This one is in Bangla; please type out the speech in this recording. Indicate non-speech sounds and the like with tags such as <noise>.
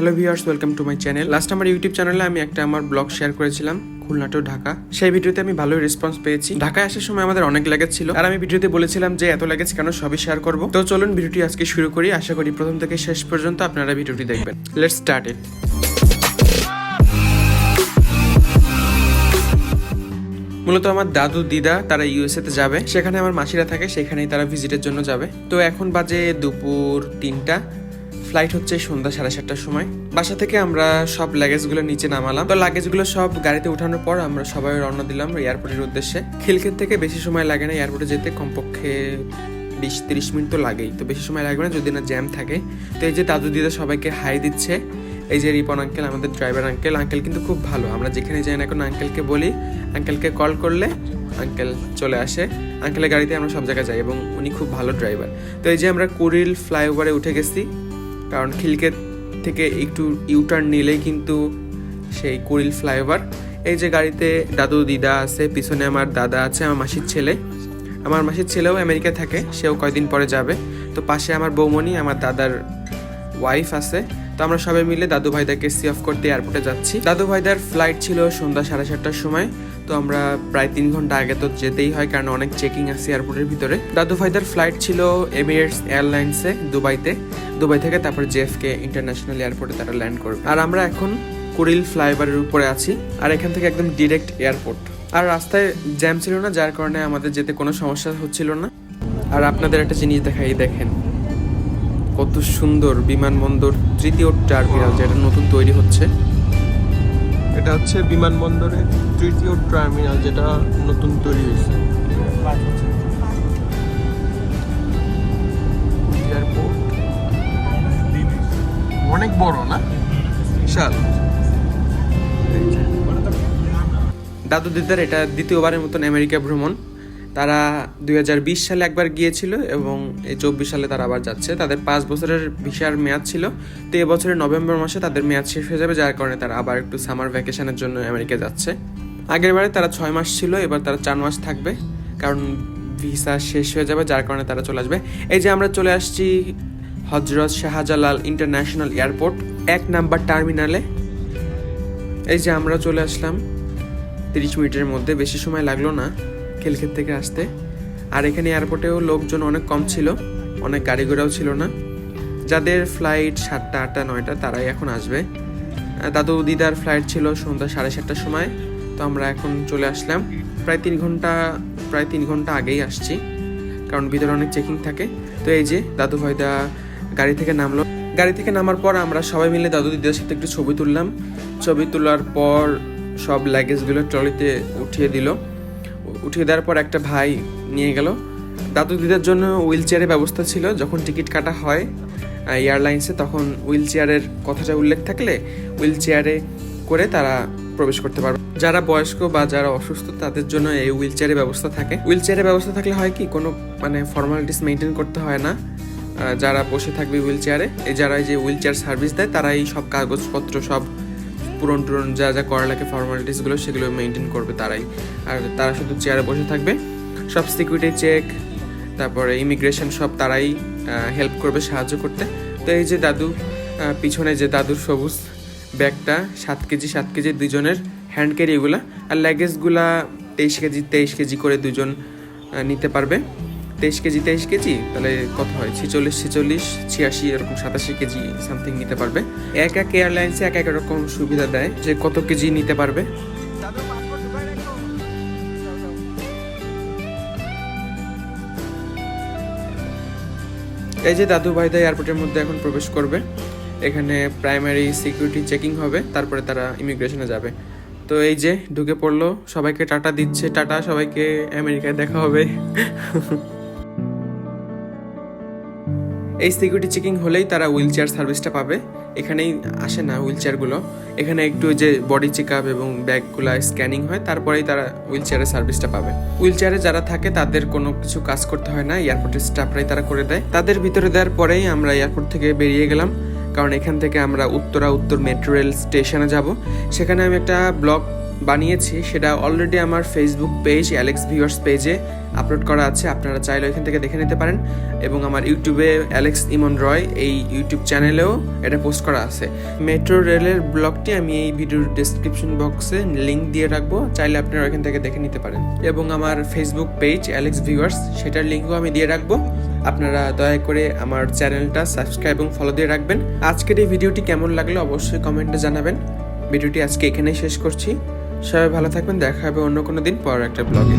Hello viewers welcome to my channel last আমার ইউটিউব চ্যানেলে আমি একটা আমার ব্লগ শেয়ার করেছিলাম, খুলনা টু ঢাকা। সেই ভিডিওতে আমি ভালোই রেসপন্স পেয়েছি। ঢাকায় আসার সময় আমাদের অনেক লাগেজ ছিল। আর আমি ভিডিওতে বলেছিলাম যে এত লাগেজ কেন সবই শেয়ার করব? তো চলুন ভিডিওটি আজকে শুরু করি। আশা করি প্রথম থেকে শেষ পর্যন্ত আপনারা ভিডিওটি দেখবেন। লেটস স্টার্ট ইট মূলত আমার দাদু, দিদা তারা ইউএসএ তে যাবে। সেখানে আমার মাসিরা থাকে, সেখানেই তারা ভিজিটের জন্য যাবে। তো এখন বাজে দুপুর তিনটা। ফ্লাইট হচ্ছে সন্ধ্যা সাড়ে সাতটার সময়। বাসা থেকে আমরা সব লাগেজগুলো নিচে নামালাম। তো লাগেজগুলো সব গাড়িতে ওঠানোর পর আমরা সবাই রওনা দিলাম এয়ারপোর্টের উদ্দেশ্যে। খিলক্ষেত থেকে বেশি সময় লাগে না এয়ারপোর্টে যেতে, কমপক্ষে বিশ তিরিশ মিনিট তো লাগেই। তো বেশি সময় লাগবে না যদি না জ্যাম থাকে। তো এই যে দাদু দিদা সবাইকে হাই দিচ্ছে। এই যে রিপন আঙ্কেল আমাদের ড্রাইভার আঙ্কেল আঙ্কেল কিন্তু খুব ভালো। আমরা যেখানে যাই না এখন আঙ্কেলকে বলি আঙ্কেলকে কল করলে আঙ্কেল চলে আসে। আঙ্কেলের গাড়িতে আমরা সব জায়গায় যাই এবং উনি খুব ভালো ড্রাইভার তো এই যে আমরা কুড়িল ফ্লাইওভারে উঠে গেছি। কারণ খিলকেত থেকে একটু ইউটার্ন নিলেই কিন্তু সেই কুড়িল ফ্লাইওভার। এই যে গাড়িতে দাদু, দিদা আছে, পিছনে আমার দাদা আছে, আমার মাসির ছেলে। আমার মাসির ছেলেও আমেরিকা থাকে, সেও কয়দিন পরে যাবে। তো পাশে আমার বৌমনি আমার দাদার ওয়াইফ আছে। তো আমরা সবাই মিলে দাদু ভাইদাকে সি অফ করতে এয়ারপোর্টে যাচ্ছি। দাদু ভাইদার ফ্লাইট ছিল সন্ধ্যা সাড়ে সাতটার সময়। তো আমরা প্রায় তিন ঘণ্টা আগে তো যেতেই হয়, কারণ অনেক চেকিং আছে এয়ারপোর্টের ভিতরে। দাদু ভাইদার ফ্লাইট ছিল এমিরেটস এয়ারলাইন্সে দুবাইতে। দুবাই থেকে তারপর জেএফকে ইন্টারন্যাশনাল এয়ারপোর্টে তারা ল্যান্ড করবে। আর আমরা এখন কুড়িল ফ্লাইওভারের উপরে আছি, আর এখান থেকে একদম ডিরেক্ট এয়ারপোর্ট আর রাস্তায় জ্যাম ছিল না, যার কারণে আমাদের যেতে কোনো সমস্যা হচ্ছিল না। আর আপনাদের একটা জিনিস দেখাই, দেখেন। কত সুন্দর বিমানবন্দর, তৃতীয় টার্মিনাল যেটা নতুন তৈরি হচ্ছে। এটা হচ্ছে বিমানবন্দরের তৃতীয় টার্মিনাল যেটা নতুন তৈরি হয়েছে। অনেক বড় না? বিশাল। দাদু দিদার এটা দ্বিতীয়বারের মতন আমেরিকা ভ্রমণ। তারা দু হাজার বিশ সালে একবার গিয়েছিল এবং এই চব্বিশ সালে তারা আবার যাচ্ছে। তাদের পাঁচ বছরের ভিসার মেয়াদ ছিল। তো এবছরের নভেম্বর মাসে তাদের মেয়াদ শেষ হয়ে যাবে, যার কারণে তারা আবার একটু সামার ভ্যাকেশনের জন্য আমেরিকা যাচ্ছে। আগের বারে তারা ছয় মাস ছিল, এবার তারা চার মাস থাকবে, কারণ ভিসা শেষ হয়ে যাবে, যার কারণে তারা চলে আসবে। এই যে আমরা চলে আসছি হজরত শাহজালাল ইন্টারন্যাশনাল এয়ারপোর্ট, এক নাম্বার টার্মিনালে। এই যে আমরা চলে আসলাম, তিরিশ মিনিটের মধ্যে, বেশি সময় লাগল না। খেলক্ষেত থেকে আসতে। আর এখানে এয়ারপোর্টেও লোকজন অনেক কম ছিল, অনেক গাড়ি ঘোড়াও ছিল না। যাদের ফ্লাইট সাতটা, আটটা, নয়টা, তারাই এখন আসবে। দাদু দিদার ফ্লাইট ছিল সন্ধ্যা সাড়ে সাতটার সময়, তো আমরা এখন চলে আসলাম। প্রায় তিন ঘণ্টা, প্রায় তিন ঘণ্টা আগেই আসছি, কারণ ভিতরে অনেক চেকিং থাকে। তো এই যে দাদু ভাইদা গাড়ি থেকে নামলো। গাড়ি থেকে নামার পর আমরা সবাই মিলে দাদু দিদার সাথে একটু ছবি তুললাম। ছবি তোলার পর সব লাগেজগুলো ট্রলিতে উঠিয়ে দিল। উঠিয়ে দেওয়ার পর একটা ভাই নিয়ে গেল। দাদু দিদার জন্য হুইল চেয়ারের ব্যবস্থা ছিল। যখন টিকিট কাটা হয় এয়ারলাইন্সে, তখন হুইল চেয়ারের কথাটা উল্লেখ থাকলে হুইল চেয়ারে করে তারা প্রবেশ করতে পারবে। যারা বয়স্ক বা যারা অসুস্থ, তাদের জন্য এই হুইল চেয়ারের ব্যবস্থা থাকে। হুইল চেয়ারের ব্যবস্থা থাকলে হয় কি, কোনো মানে ফর্মালিটিস মেনটেন করতে হয় না। যারা বসে থাকবে হুইল চেয়ারে যারা যে হুইল চেয়ার সার্ভিস দেয় তারা এই সব কাগজপত্র, সব পূরণ টুরন যা যা করা লাগে ফর্মালিটিসগুলো সেগুলো মেনটেন করবে তারাই। আর তারা শুধু চেয়ারে বসে থাকবে, সব সিকিউরিটি চেক তারপরে ইমিগ্রেশন সব তারাই হেল্প করবে সাহায্য করতে। তো এই যে দাদু পিছনে যে দাদুর সবুজ ব্যাগটা, সাত কেজি সাত কেজি দুজনের হ্যান্ড ক্যারি এগুলা, আর লাগেজগুলা তেইশ কেজি তেইশ কেজি করে দুজন নিতে পারবে। তেইশ কেজি তেইশ কেজি, তাহলে কত হয়? ছেচল্লিশ ছেচল্লিশ, ছিয়াশি, এরকম সাতাশি কেজি সামথিং নিতে পারবে। এক এক এয়ারলাইন্সে এক এক রকম সুবিধা দেয় যে কত কেজি নিতে পারবে। এই যে দাদু ভাইদা এয়ারপোর্টের মধ্যে এখন প্রবেশ করবে, এখানে প্রাইমারি সিকিউরিটি চেকিং হবে, তারপরে তারা ইমিগ্রেশনে যাবে। তো এই যে ঢুকে পড়ল, সবাইকে টাটা দিচ্ছে, টাটা, সবাইকে আমেরিকায় দেখা হবে। <laughs> এই সিকিউরিটি চেকিং হলেই তারা হুইল চেয়ার সার্ভিসটা পাবে। এখানেই আসে না হুইল চেয়ারগুলো এখানে একটু যে বডি চেক আপ এবং ব্যাগগুলো স্ক্যানিং হয়, তারপরেই তারা হুইল চেয়ারের সার্ভিসটা পাবে। হুইল চেয়ারে যারা থাকে, তাদের কোনো কিছু কাজ করতে হয় না এয়ারপোর্টের স্টাফরাই তারা করে দেয়। তাদের ভিতরে দেওয়ার পরেই আমরা এয়ারপোর্ট থেকে বেরিয়ে গেলাম। কারণ এখান থেকে আমরা উত্তরা উত্তর মেট্রো রেল স্টেশনে যাব। সেখানে আমি একটা ব্লগ বানিয়েছি, সেটা অলরেডি আমার ফেসবুক পেজ অ্যালেক্স ভিউয়ার্স পেজে আপলোড করা আছে। আপনারা চাইলে ওইখান থেকে দেখে নিতে পারেন। এবং আমার ইউটিউবে অ্যালেক্স ইমন রয় এই ইউটিউব চ্যানেলেও এটা পোস্ট করা আছে। মেট্রো রেলের ব্লগটি আমি এই ভিডিওর ডিসক্রিপশন বক্সে লিঙ্ক দিয়ে রাখব। চাইলে আপনারা ওইখান থেকে দেখে নিতে পারেন। এবং আমার ফেসবুক পেজ অ্যালেক্স ভিউয়ার্স সেটার লিঙ্কও আমি দিয়ে রাখব। আপনারা দয়া করে আমার চ্যানেলটা সাবস্ক্রাইব এবং ফলো দিয়ে রাখবেন। আজকের এই ভিডিওটি কেমন লাগল অবশ্যই কমেন্টে জানাবেন। ভিডিওটি আজকে এখানেই শেষ করছি। সবাই ভালো থাকবেন দেখা হবে অন্য কোনো দিন পর একটা ব্লগে